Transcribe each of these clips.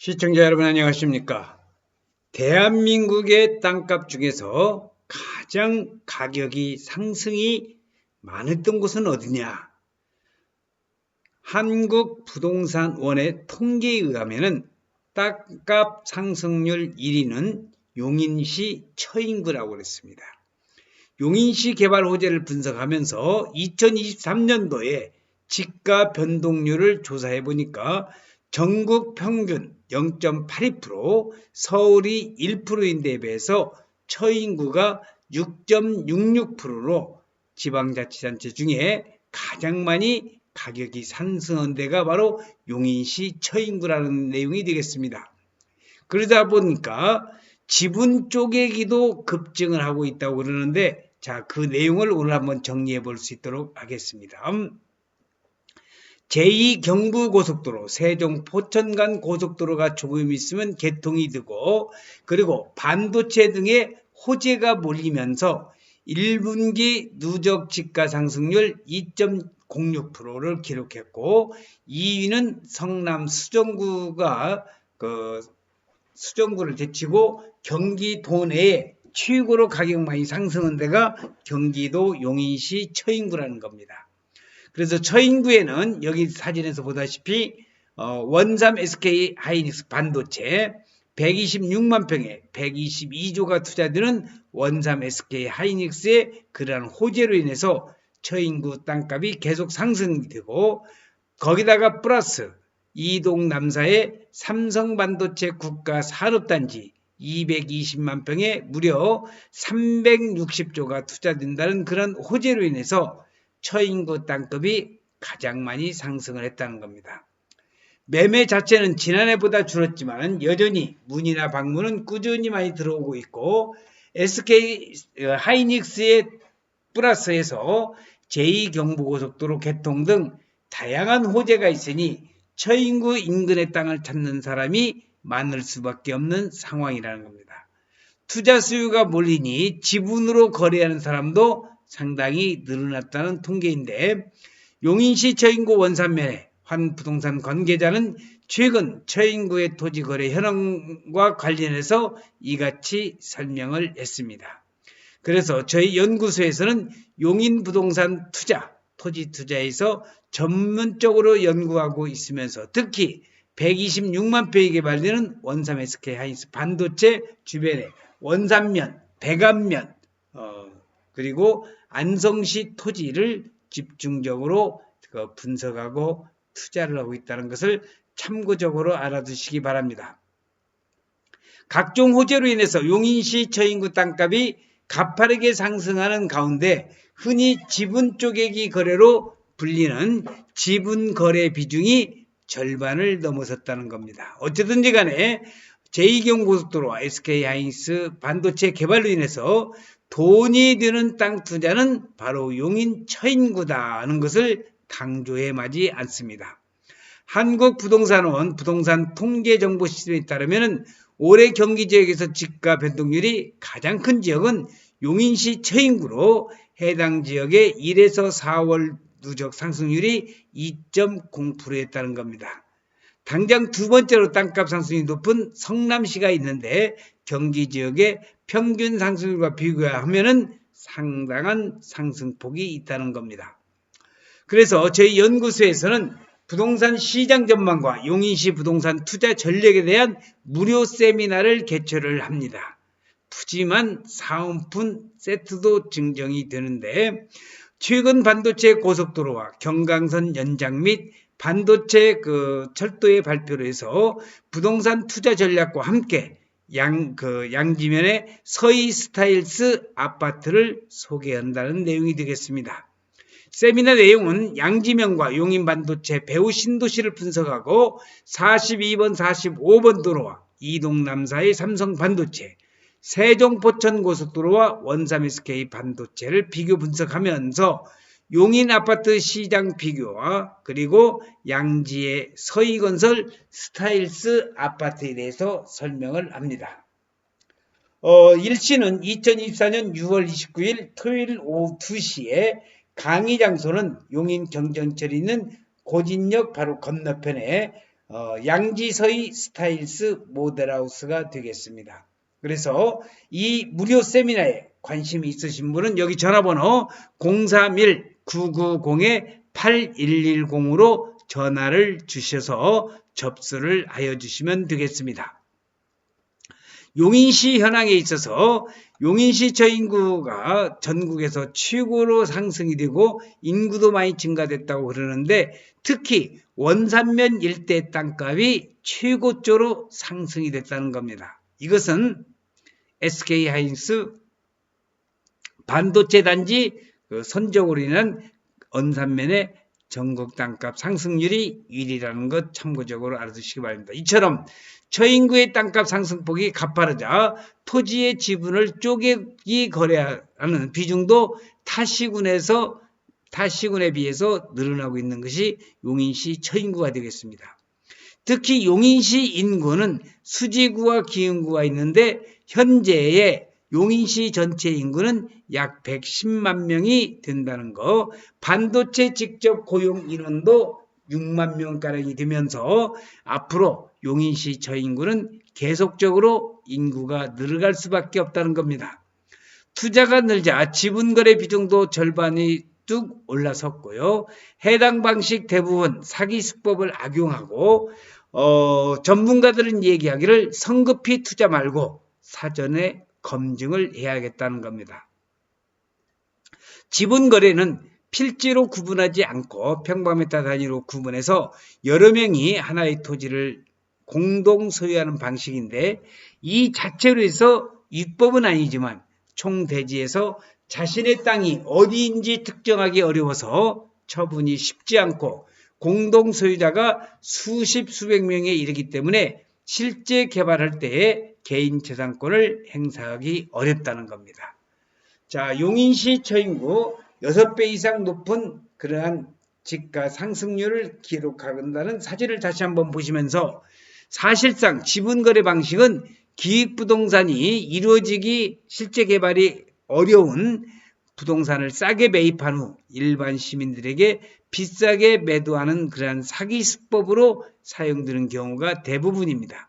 시청자 여러분 안녕하십니까? 대한민국의 땅값 중에서 가장 가격이 상승이 많았던 곳은 어디냐? 한국부동산원의 통계에 의하면 땅값 상승률 1위는 용인시 처인구라고 그랬습니다. 용인시 개발 호재를 분석하면서 2023년도에 집가 변동률을 조사해 보니까 전국 평균 0.82%, 서울이 1%인데 비해서 처인구가 6.66%로 지방자치단체 중에 가장 많이 가격이 상승한 데가 바로 용인시 처인구라는 내용이 되겠습니다. 그러다 보니까 지분 쪼개기도 급증을 하고 있다고 그러는데 자, 그 내용을 오늘 한번 정리해 볼 수 있도록 하겠습니다. 제2경부고속도로 세종 포천 간 고속도로가 조금 있으면 개통이 되고 그리고 반도체 등의 호재가 몰리면서 1분기 누적 집가 상승률 2.06%를 기록했고 2위는 성남 수정구가 그 수정구를 제치고 경기도 내에 최고로 가격 많이 상승한 데가 경기도 용인시 처인구라는 겁니다. 그래서 처인구에는 여기 사진에서 보다시피 어, 원삼 SK 하이닉스 반도체 126만 평에 122조가 투자되는 원삼 SK 하이닉스의 그러한 호재로 인해서 처인구 땅값이 계속 상승되고 거기다가 플러스 이동 남사의 삼성 반도체 국가 산업단지 220만 평에 무려 360조가 투자된다는 그런 호재로 인해서 처인구 땅급이 가장 많이 상승을 했다는 겁니다. 매매 자체는 지난해보다 줄었지만 여전히 문의나 방문은 꾸준히 많이 들어오고 있고 SK 어, 하이닉스의 플러스에서 제2경부고속도로 개통 등 다양한 호재가 있으니 처인구 인근의 땅을 찾는 사람이 많을 수밖에 없는 상황이라는 겁니다. 투자 수요가 몰리니 지분으로 거래하는 사람도 상당히 늘어났다는 통계인데 용인시 처인구 원산면에 환 부동산 관계자는 최근 처인구의 토지 거래 현황과 관련해서 이같이 설명을 했습니다. 그래서 저희 연구소에서는 용인 부동산 투자, 토지 투자에서 전문적으로 연구하고 있으면서 특히 126만 평에 개발되는 원삼 SK 하이스 반도체 주변에 원산면, 백안면, 어, 그리고 안성시 토지를 집중적으로 그 분석하고 투자를 하고 있다는 것을 참고적으로 알아두시기 바랍니다. 각종 호재로 인해서 용인시 처인구 땅값이 가파르게 상승하는 가운데 흔히 지분 쪼개기 거래로 불리는 지분 거래 비중이 절반을 넘어섰다는 겁니다. 어쨌든지 간에 제2경고속도로와 SK하이닉스 반도체 개발로 인해서 돈이 드는 땅 투자는 바로 용인 처인구다 하는 것을 강조해 마지 않습니다. 한국부동산원 부동산 통계 정보 시스템에 따르면 올해 경기 지역에서 집가 변동률이 가장 큰 지역은 용인시 처인구로 해당 지역의 1에서 4월 누적 상승률이 2.0%였다는 겁니다. 당장 두 번째로 땅값 상승이 높은 성남시가 있는데 경기 지역의 평균 상승률과 비교하면 상당한 상승폭이 있다는 겁니다. 그래서 저희 연구소에서는 부동산 시장 전망과 용인시 부동산 투자 전략에 대한 무료 세미나를 개최를 합니다. 푸짐한 사은품 세트도 증정이 되는데 최근 반도체 고속도로와 경강선 연장 및 반도체 그 철도의 발표를 해서 부동산 투자 전략과 함께 양, 그 양지면에 서희 스타일스 아파트를 소개한다는 내용이 되겠습니다. 세미나 내용은 양지면과 용인 반도체 배우 신도시를 분석하고 42번, 45번 도로와 이동 남사의 삼성 반도체, 세종 포천 고속도로와 원삼 SK 반도체를 비교 분석하면서 용인 아파트 시장 비교와 그리고 양지의 서희건설 스타일스 아파트에 대해서 설명을 합니다. 어, 일시는 2024년 6월 29일 토요일 오후 2시에 강의 장소는 용인 경전철 있는 고진역 바로 건너편에 어, 양지서희 스타일스 모델하우스가 되겠습니다. 그래서 이 무료 세미나에 관심이 있으신 분은 여기 전화번호 031-990-8110으로 전화를 주셔서 접수를 하여 주시면 되겠습니다. 용인시 현황에 있어서 용인시 저 인구가 전국에서 최고로 상승이 되고 인구도 많이 증가됐다고 그러는데 특히 원산면 일대 땅값이 최고조로 상승이 됐다는 겁니다. 이것은 SK 하이닉스 반도체 단지 그 선적으로 인한 원산면의 전국 땅값 상승률이 1위라는 것 참고적으로 알아두시기 바랍니다. 이처럼 처인구의 땅값 상승폭이 가파르자 토지의 지분을 쪼개기 거래하는 비중도 타시군에서 타시군에 비해서 늘어나고 있는 것이 용인시 처인구가 되겠습니다. 특히 용인시 인구는 수지구와 기흥구가 있는데 현재의 용인시 전체 인구는 약 110만 명이 된다는 거, 반도체 직접 고용 인원도 6만 명가량이 되면서 앞으로 용인시 저 인구는 계속적으로 인구가 늘어갈 수밖에 없다는 겁니다. 투자가 늘자 지분거래 비중도 절반이 뚝 올라섰고요. 해당 방식 대부분 사기 수법을 악용하고 어, 전문가들은 얘기하기를 성급히 투자 말고 사전에 검증을 해야겠다는 겁니다. 지분 거래는 필지로 구분하지 않고 평방미터 단위로 구분해서 여러 명이 하나의 토지를 공동 소유하는 방식인데 이 자체로 해서 입법은 아니지만 총대지에서 자신의 땅이 어디인지 특정하기 어려워서 처분이 쉽지 않고 공동 소유자가 수십 수백 명에 이르기 때문에 실제 개발할 때에 개인 재산권을 행사하기 어렵다는 겁니다. 자, 용인시 처인구 6배 이상 높은 그러한 집가 상승률을 기록한다는 사진을 다시 한번 보시면서 사실상 지분거래 방식은 기획부동산이 이루어지기 실제 개발이 어려운 부동산을 싸게 매입한 후 일반 시민들에게 비싸게 매도하는 그러한 사기 수법으로 사용되는 경우가 대부분입니다.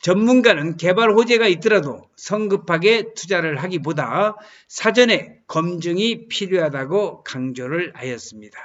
전문가는 개발 호재가 있더라도 성급하게 투자를 하기보다 사전에 검증이 필요하다고 강조를 하였습니다.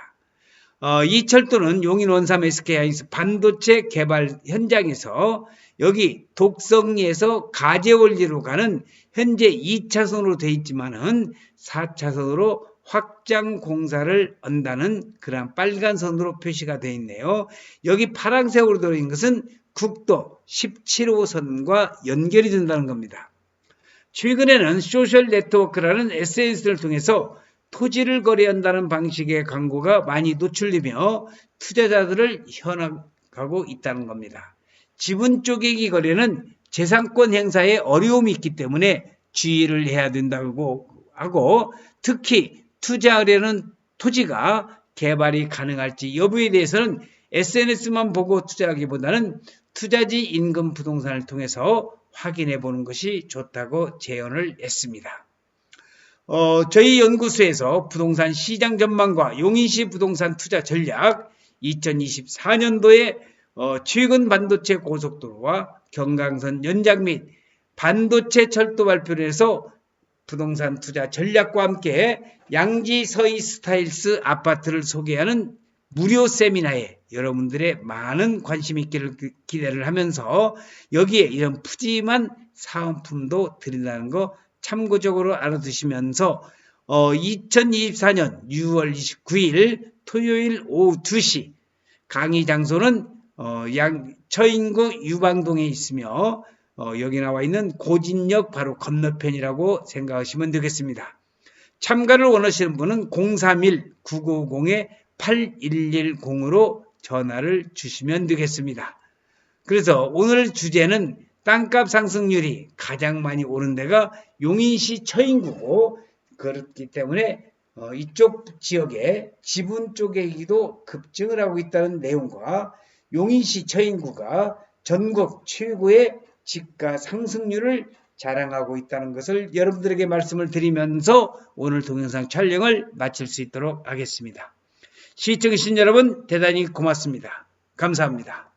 어, 이 철도는 용인 원삼 SK하이닉스 반도체 개발 현장에서 여기 독성리에서 가재원리로 가는 현재 2차선으로 되어 있지만은 4차선으로 확장 공사를 한다는 그런 빨간 선으로 표시가 되어 있네요. 여기 파란색으로 되어 있는 것은 국도 17호선과 연결이 된다는 겁니다. 최근에는 소셜 네트워크라는 SNS를 통해서 토지를 거래한다는 방식의 광고가 많이 노출되며 투자자들을 현혹하고 있다는 겁니다. 지분 쪼개기 거래는 재산권 행사에 어려움이 있기 때문에 주의를 해야 된다고 하고 특히 투자 의뢰는 토지가 개발이 가능할지 여부에 대해서는 SNS만 보고 투자하기보다는 투자지 인근 부동산을 통해서 확인해 보는 것이 좋다고 제언을 했습니다. 어, 저희 연구소에서 부동산 시장 전망과 용인시 부동산 투자 전략 2024년도에 어, 최근 반도체 고속도로와 경강선 연장 및 반도체 철도 발표를 해서 부동산 투자 전략과 함께 양지 서희 스타일스 아파트를 소개하는 무료 세미나에 여러분들의 많은 관심 있기를 기대를 하면서 여기에 이런 푸짐한 사은품도 드린다는 거 참고적으로 알아두시면서 어, 2024년 6월 29일 토요일 오후 2시 강의 장소는 어, 양 처인구 유방동에 있으며 어, 여기 나와 있는 고진역 바로 건너편이라고 생각하시면 되겠습니다. 참가를 원하시는 분은 031-950-8110으로 전화를 주시면 되겠습니다. 그래서 오늘 주제는 땅값 상승률이 가장 많이 오른 데가 용인시 처인구고 그렇기 때문에 어, 이쪽 지역에 지분 쪼개기도 급증을 하고 있다는 내용과 용인시 처인구가 전국 최고의 집가 상승률을 자랑하고 있다는 것을 여러분들에게 말씀을 드리면서 오늘 동영상 촬영을 마칠 수 있도록 하겠습니다. 시청해주신 여러분 대단히 고맙습니다. 감사합니다.